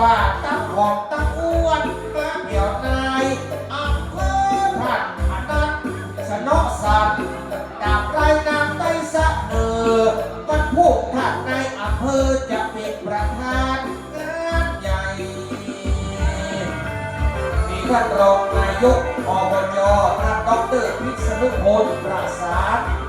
ว่าตั้งของตั้งอ้วนมาเดี่ยวนายอำเภอท่านอนันต์สนอสัตว์ดาบไรนางได้สะเนอวันพวกท่านในอำเภอจะเป็นประธานงานใหญ่ มีท่านรองนายกอบจท่านดรพิษณุพลปราศาส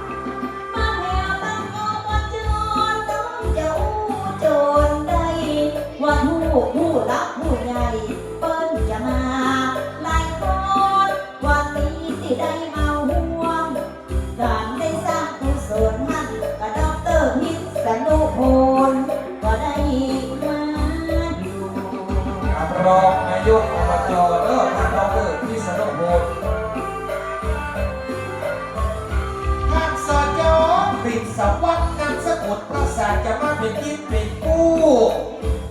ณุพลก็ได้มาอยู่ครับรองนายกอบจเลิศท่านดรพิษณุพลท่านสจปิดสวัสดิ์นามสกุลประสาทจะมาเป็นยิ้มเป็นกู้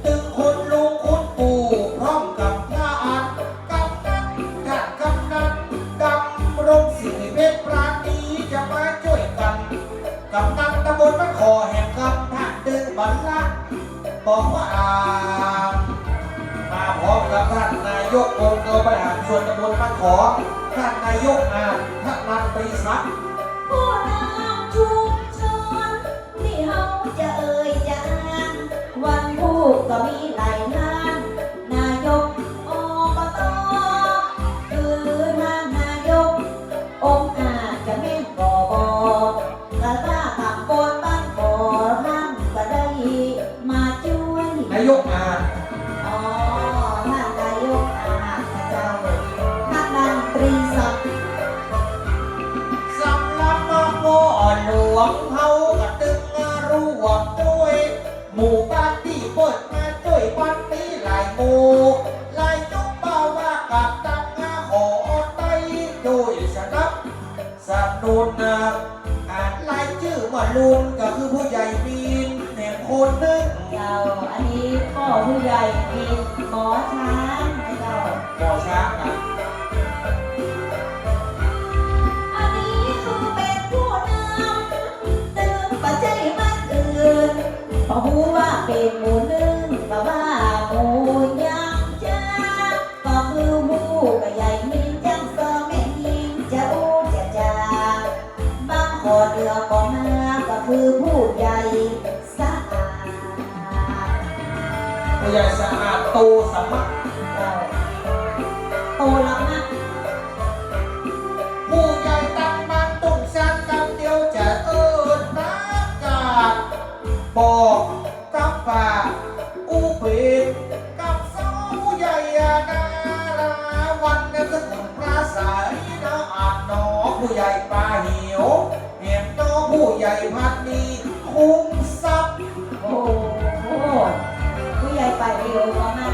ตึงคุณลุงคุณปู่พร้อมกับท่านกำนันทานกำนันดำรงสิริเพชปราณีจะมาช่วยกันกำนัน อกว่าอ่ามาพร้อมกับท่านนายกองค์กรบริหารส่วนตำบลบ้านขอท่านนายกอานท่านนันตรีศักดิ์ผู้น เปิดมาด้วยวันนี้หลายหมู่หลายยุคบ่าว่ากับตังงาขอไปโดยสนับสนุนนะอ่านรายชื่อมาลุนก็คือผู้ใหญ่มีนแหน่งคนหนึงเจ้าอันนี้พ่อผู้ใหญ่มีหมอช้างนะเจ้าบ่อช้างนะ นเพราะรู้ว่าเป็นหมูนึ่งก็ว่าหมู่ยังจ้าก็คือหมูกับใหญ่มินจังซอแม่ยิงจะอู้จะจาบางขอเดือก็มาก็คือผู้ใหญ่สะอาดผู้ใหญ่สะอาดโตสมัครเจ้าโตแล้วนะผู้ใหญ่ตั้งมันตุ้งสันกำเดียวจะเอิญนักกาดบอก ผู้ใหญ่ปลาเหียวเห็นน้องผู้ใหญ่พัดนีคุ้มทรัพย์ โอ้โหผู้ใหญ่ไปเดียวก็มา